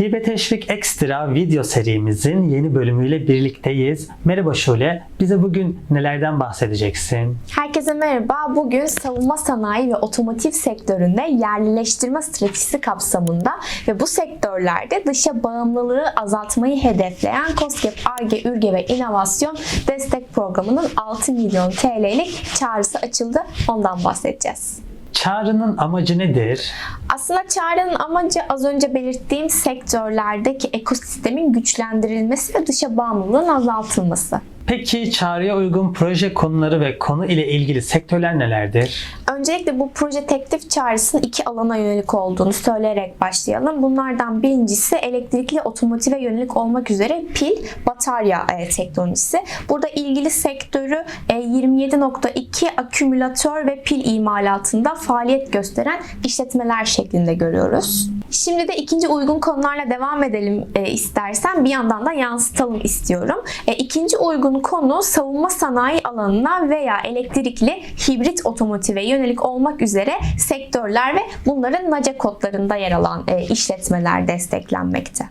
Hibe Teşvik Ekstra video serimizin yeni bölümüyle birlikteyiz. Merhaba Şule, bize bugün nelerden bahsedeceksin? Herkese merhaba. Bugün savunma sanayi ve otomotiv sektöründe yerlileştirme stratejisi kapsamında ve bu sektörlerde dışa bağımlılığı azaltmayı hedefleyen COSGAP ARGE, ÜRGE ve İnovasyon Destek Programı'nın 6 milyon TL'lik çağrısı açıldı. Ondan bahsedeceğiz. Çağrının amacı nedir? Aslında çağrının amacı az önce belirttiğim sektörlerdeki ekosistemin güçlendirilmesi ve dışa bağımlılığın azaltılması. Peki çağrıya uygun proje konuları ve konu ile ilgili sektörler nelerdir? Öncelikle bu proje teklif çağrısının iki alana yönelik olduğunu söyleyerek başlayalım. Bunlardan birincisi elektrikli otomotive yönelik olmak üzere pil, batarya e, teknolojisi. Burada ilgili sektörü e, 27.2 akümülatör ve pil imalatında faaliyet gösteren işletmeler şeklinde görüyoruz. Şimdi de ikinci uygun konularla devam edelim e, istersen bir yandan da yansıtalım istiyorum. E, ikinci uygun konu savunma sanayi alanına veya elektrikli hibrit otomotive yönelik olmak üzere sektörler ve bunların NACE kodlarında yer alan e, işletmeler desteklenmekte.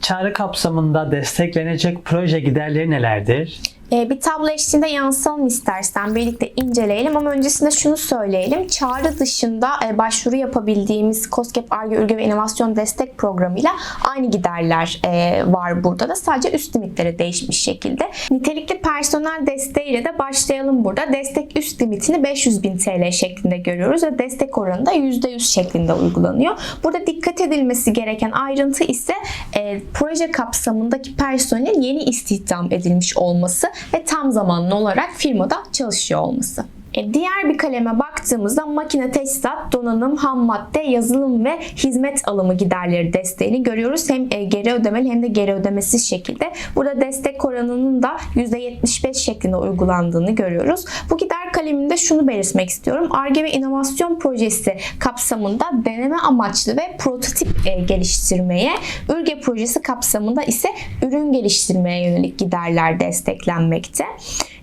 Çağrı kapsamında desteklenecek proje giderleri nelerdir? E, bir tablo eşliğinde yansıtalım istersen birlikte inceleyelim ama öncesinde şunu söyleyelim. Çağrı dışında e, başvuru yapabildiğimiz COSGAP ARGE Ürge ve İnovasyon Destek Programı'yla aynı giderler e, var burada da sadece üst limitleri değişmiş şekilde. Nitelikli personel desteğiyle de başlayalım burada. Destek üst limitini 500 bin TL şeklinde görüyoruz ve destek oranı da %100 şeklinde uygulanıyor. Burada dikkat edilmesi gereken ayrıntı ise e, proje kapsamındaki personelin yeni istihdam edilmiş olması ve tam zamanlı olarak firmada çalışıyor olması. E, Diğer bir kaleme baktığımızda makine teçhizat, donanım, ham madde, yazılım ve hizmet alımı giderleri desteğini görüyoruz. Hem e, geri ödemeli hem de geri ödemesiz şekilde. Burada destek oranının da %75 şeklinde uygulandığını görüyoruz. Bu gider kaleminde şunu belirtmek istiyorum. ARGE ve inovasyon projesi kapsamında deneme amaçlı ve prototip e, geliştirmeye, ÜRGE projesi kapsamında ise ürün geliştirmeye yönelik giderler desteklenmekte.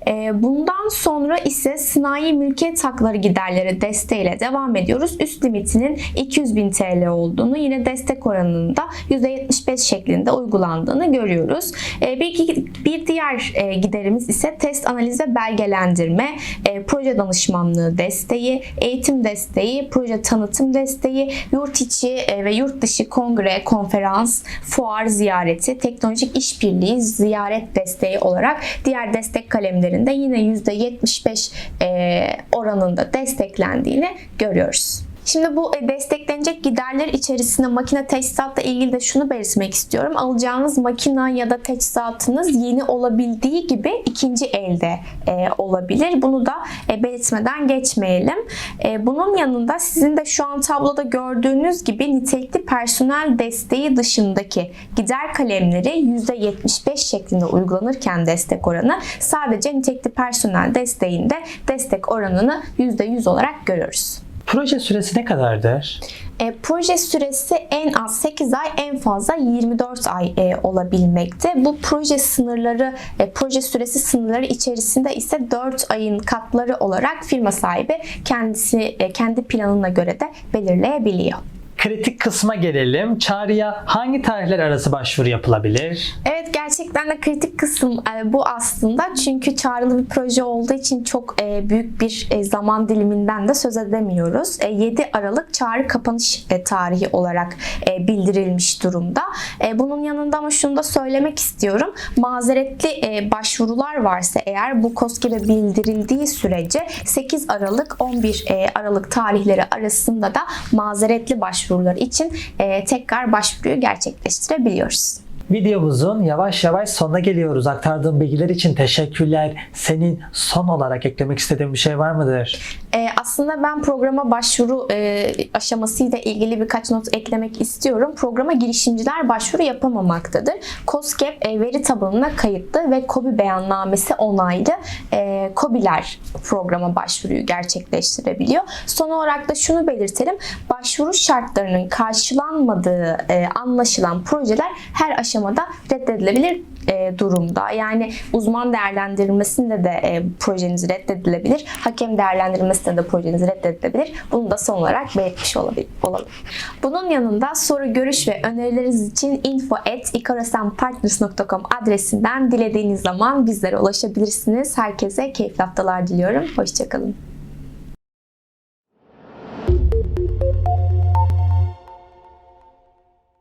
E, Bundan sonra ise sanayi mülkiyet hakları giderleri desteğiyle devam ediyoruz. Üst limitinin 200 bin TL olduğunu yine destek oranının da %75 şeklinde uygulandığını görüyoruz. E, Bir, bir diğer e, giderimiz ise test analiz ve belgelendirme, e, proje danışmanlığı desteği, eğitim desteği, proje tanıtım desteği, yurt içi e, ve yurt dışı kongre, konferans, fuar ziyareti, teknolojik işbirliği, ziyaret desteği olarak diğer destek kalemlerinde yine %75 e, oranında desteklendiğini görüyoruz. Şimdi bu e, desteklenecek giderler içerisinde makine teçhizatla ilgili de şunu belirtmek istiyorum. Alacağınız makine ya da teçhizatınız yeni olabildiği gibi ikinci elde e, olabilir. Bunu da e, belirtmeden geçmeyelim. E, bunun yanında sizin de şu an tabloda gördüğünüz gibi nitelikli personel desteği dışındaki gider kalemleri %75 şeklinde uygulanırken destek oranı sadece nitelikli personel desteğinde destek oranını %100 olarak görüyoruz. Proje süresi ne kadardır? E, proje süresi en az 8 ay, en fazla 24 ay e, olabilmekte. Bu proje sınırları, e, proje süresi sınırları içerisinde ise 4 ayın katları olarak firma sahibi kendisi e, kendi planına göre de belirleyebiliyor. Kritik kısma gelelim. Çağrıya hangi tarihler arası başvuru yapılabilir? Evet gerçekten de kritik kısım e, bu aslında. Çünkü çağrılı bir proje olduğu için çok e, büyük bir e, zaman diliminden de söz edemiyoruz. 7 Aralık çağrı kapanış tarihi olarak bildirilmiş durumda. Bunun yanında ama şunu da söylemek istiyorum. Mazeretli başvurular varsa eğer bu KOSGEB'e bildirildiği sürece 8 Aralık 11 Aralık tarihleri arasında da mazeretli başvurular için tekrar başvuruyu gerçekleştirebiliyoruz. Videomuzun yavaş yavaş sonuna geliyoruz. Aktardığım bilgiler için teşekkürler. Senin son olarak eklemek istediğin bir şey var mıdır? Ee, aslında ben programa başvuru e, aşamasıyla ilgili birkaç not eklemek istiyorum. Programa girişimciler başvuru yapamamaktadır. COSGAP e, veri tabanına kayıtlı ve KOBİ beyannamesi onaylı e, KOBİ'ler programa başvuruyu gerçekleştirebiliyor. Son olarak da şunu belirtelim. Başvuru şartlarının karşılanmadığı e, anlaşılan projeler her aşamada reddedilebilir e, durumda. Yani uzman değerlendirilmesinde de e, projeniz reddedilebilir. Hakem değerlendirilmesinde de projeniz reddedilebilir. Bunu da son olarak belirtmiş olalım. Bunun yanında soru, görüş ve önerileriniz için info.ikarosanpartners.com adresinden dilediğiniz zaman bizlere ulaşabilirsiniz. Herkese keyifli haftalar diliyorum. Hoşçakalın.